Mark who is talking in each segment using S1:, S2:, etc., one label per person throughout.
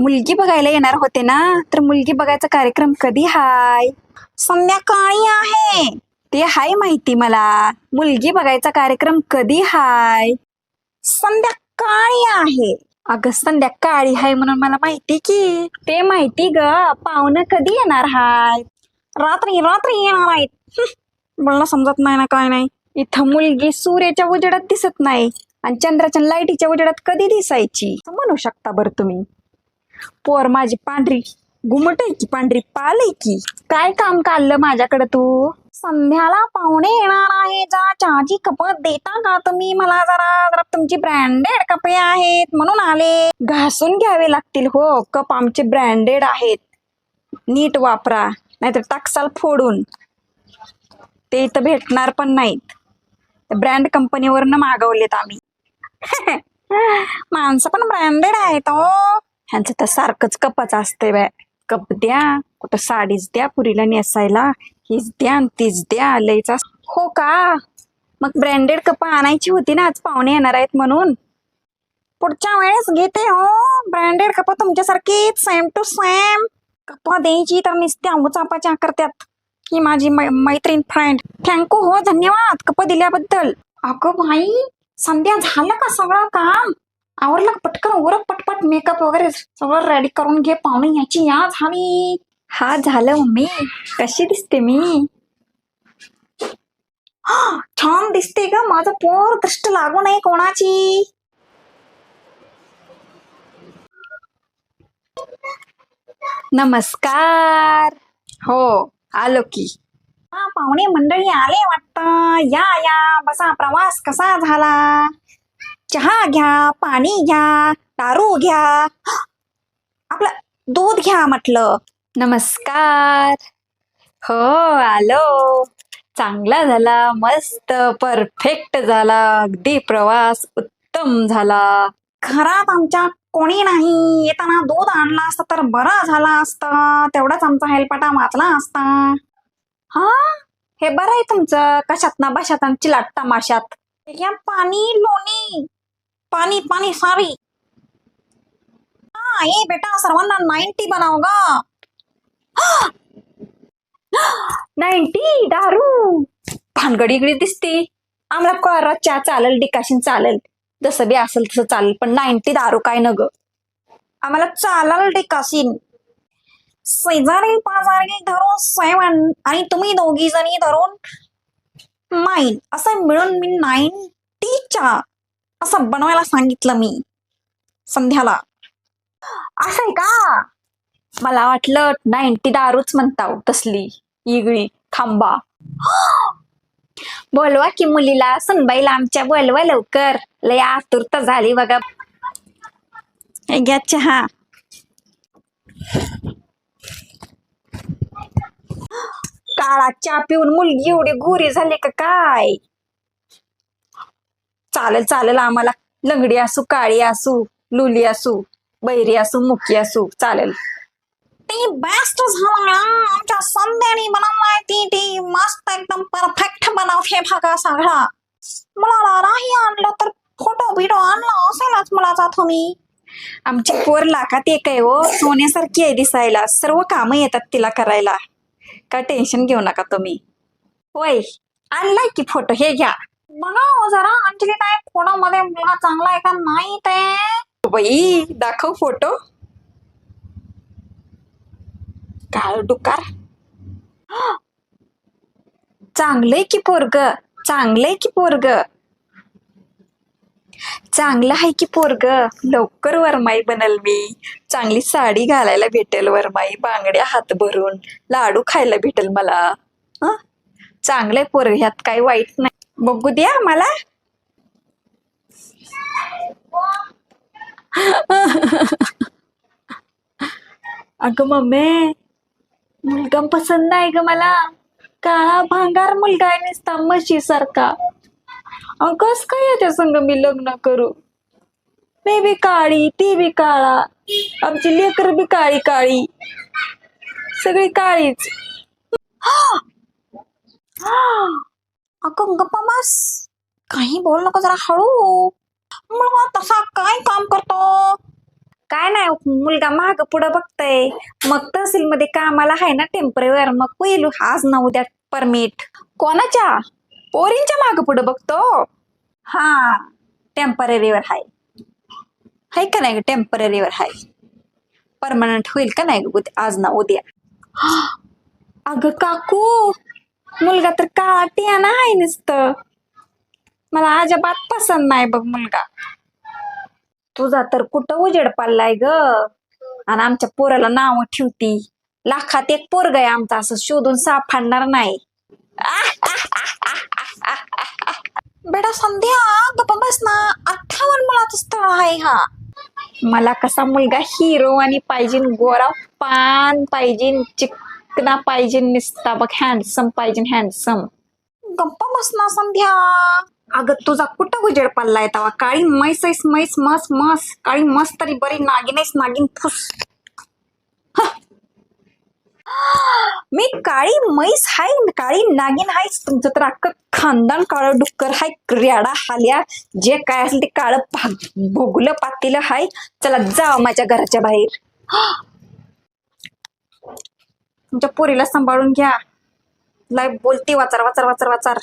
S1: मुलगी बघायला येणार होते ना तर मुलगी बघायचा कार्यक्रम कधी हाय? संध्याकाळी आहे. ते हाय माहिती मला. मुलगी बघायचा कार्यक्रम कधी हाय? संध्याकाळी आहे. अगं संध्याकाळी हाय म्हणून मला माहिती की. ते माहिती ग पाहुणं कधी येणार हाय? रात्री रात्री येणार आहेत. मला समजत नाही ना काय नाही. इथं मुलगी सूर्याच्या उजेडात दिसत नाही आणि चंद्राच्या लाईटीच्या उजेडात कधी दिसायची? म्हणू शकता बरं तुम्ही. पोर माझी पांढरी घुमट आहे की पांढरी पाल आहे की? काय काम काढलं माझ्याकडे तू? संध्याला पाहुणे येणार आहे जरा चहाची कपत देता का तुम्ही? मला जरा जरा तुमची ब्रँडेड कपे आहेत म्हणून आले. घासून घ्यावे लागतील हो कप आमचे ब्रँडेड आहेत. नीट वापरा नाहीतर टाकसाल फोडून. ते इथं भेटणार पण नाहीत. ब्रँड कंपनीवरनं मागवलेत आम्ही. माणसं पण ब्रँडेड आहेत हो. ह्यांचं तर सारखंच कपच असते बाय. कप द्या कुठं साडीच द्या पुरीला नेसायला हीच द्या आणि तीच द्या लईच हो का? मग ब्रँडेड कप आणायची होती ना आज पाहुणे येणार आहेत म्हणून. पुढच्या वेळेस घेते हो. ब्रँडेड कप तुमच्यासारखीच सेम टू सेम कप द्यायची तर नुसत्या उचापाच्या करत्यात ही माझी मैत्रीण फ्रेंड थँक्यू हो धन्यवाद कप दिल्याबद्दल. अगं भाई संध्या झालं का सगळं काम? आवरलं का? पटकन उरक पटपट मेकअप वगैरे सगळं रेडी करून घे. पाहुणे याची या झाली. हा झालं मम्मी. कशी दिसते मी? छान दिसते ग. माझं पोर दृष्ट लागू नये कोणाची. नमस्कार. हो. आलो की. हा पाहुणे मंडळी आले वाटतं. या या. बसा प्रवास कसा झाला? चहा घ्या पाणी घ्या दारू घ्या. आपलं दूध घ्या म्हटलं. नमस्कार. हो आलो. चांगला झाला मस्त परफेक्ट झाला. अगदी प्रवास उत्तम झाला. घरात आमच्या कोणी नाही. येताना दूध आणला असतं तर बरं झाला असतं. तेवढाच आमचा हेलपाटा वाचला असता. हा? हे बरं आहे तुमचं. कशात ना बशात आणि चिलाट तमाशात पाणी लोणी. पाणी पाणी सारी हा ये बेटा सर्वांना नाईन्टी बनव ग नाईन्टी दारू। भानगडी इकडे दिसते. आम्हाला कोरा चहा चालेल डिकाशीन चालेल. जसं बी असेल तसं चालेल पण नाईन्टी दारू काय न ग आम्हाला चालेल डिकाशीन. शेजारी पाजारी धरून सेवन आणि तुम्ही दोघी जणी धरून नाईन असं मिळून मी नाईन्टीच्या असं बनवायला सांगितलं मी. संध्याला. असं आहे का? मला वाटलं नाईन्टी दारूच म्हणताव तसली. इगळी थांबा. बोलवा की मुलीला सुनबाईला आमच्या बोलवा लवकर. लय आतुरता झाली बघा. हे घ्या चहा. काळा चहा पिऊन मुलगी एवढी गोरी झाली का काय? चालेल चालेल. आम्हाला लंगडी असू काळी असू लुली असू बैरी असू मुकी असू चालेल. ती बेस्ट झाला आमच्या संध्यानी बनवलाय ती ती मस्त एकदम परफेक्ट बनवते भागा सगळा. मुलाला नाही आणलं तर फोटो बिटो आणला असेलच मुलाचा तुम्ही. आमची पोर लाखात एक आहे हो. सोन्यासारखी आहे दिसायला. सर्व कामं येतात तिला करायला. काय टेन्शन घेऊ नका तुम्ही. होय. आणलाय की फोटो हे घ्या. बघा हो जरा अंजली काय फोटो मध्ये मुलगा चांगला आहे का? नाही ते बाई दाखव फोटो. काळ डुकार चांगलंय की पोरग? चांगलंय की पोरग? चांगलं आहे की पोरग? लवकर वरमाई बनल मी. चांगली साडी घालायला भेटेल वरमाई बांगड्या हात भरून. लाडू खायला भेटेल मला. हं? चांगलंय पोरग ह्यात काही वाईट नाही. बघू द्या मला. अगं मम्मी मुलगा पसंत नाही ग मला. काळा भांगार मुलगा आहे नुसता म्हशी सारखा कस काय याच्या संग मी लग्न करू? मी बी काळी ती बी काळा. आमची लेकर बी काळी काळी. सगळी काळीच. अगं गप्पा बस. काही बोल नको जरा हळू. मुलगा तसा काय काम करतो? काय नाही मुलगा माग पुढं बघतय. मग तहसील मध्ये कामाला आहे ना टेम्परेवर. मग होईल आज ना उद्या परमिट. कोणाच्या? पोरींच्या माग पुढं बघतो. हा टेम्पररीवर हाय. हाय का नाही टेम्पररीवर हाय. परमनंट होईल का नाही उद्या- आज ना उद्या. अगं काकू मुलगा तर काळा टियाना आहे नुसतं. मला अजिबात पसंत नाही बघ मुलगा. तुझा तर कुठं उजेड पडलाय ग? आणि आमच्या पोराला नाव ठेवती. लाखात एक पोरग आहे आमचा असं शोधून सापडणार नाही. बेटा संध्या गप्पा बस ना. अठ्ठावन्न मुलाचं स्थळ आहे हा. मला कसा मुलगा हिरो आणि पाहिजे गोरा पान पाहिजे चिकना पाहिजे निस्ता बघ हँडसम पाहिजे हँडसम गप्पा बस ना संध्या. अगं तुझा कुठं उजेड पडलाय तवा? काळी मैस ऐस मैस मस मस काळी मस तरी बरी नागिन आहेस नागिन फुस. मी काळी म्हैस हाय काळी नागिन हाय. तुमचं तर अख्खं खानदान काळं डुक्कर हाय रेडा हाल्या. जे काय असेल ते काळं भाग भोगलं पातील हाय. चला जा माझ्या घराच्या बाहेर. तुमच्या पोरीला सांभाळून घ्या. लय बोलती वाचार वाचार वाचार वाचार.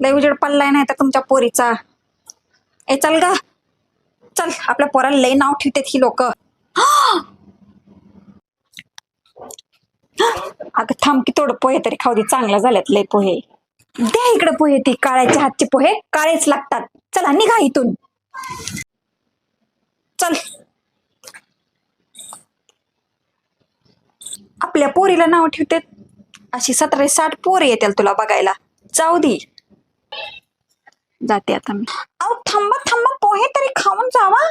S1: लय उजेड पडलाय नाही तर तुमच्या पोरीचा. ए चल ग. चल आपल्या पोराला लय नाव ठेवतात ही लोक. अगं थांब की थोडं पोहे तरी खाऊ दे. चांगला झाल्यात लय पोहे. द्या इकडे पोहे ती काळ्याच्या हातचे पोहे. काळेच लागतात. चला निघा इथून चल आपल्या पोरीला नाव ठेवते अशी सतरा साठ पोर येतील तुला बघायला. जाऊ दे. जाते आता मी. अहो थांबा थांबा पोहे तरी खाऊन जावा.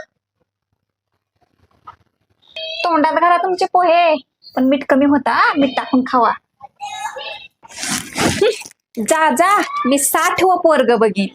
S1: तोंडात घाला तुमचे पोहे. पण मीठ कमी होता. मीठ टाकून खावा. जा जा. मी साठ व पोरग बघी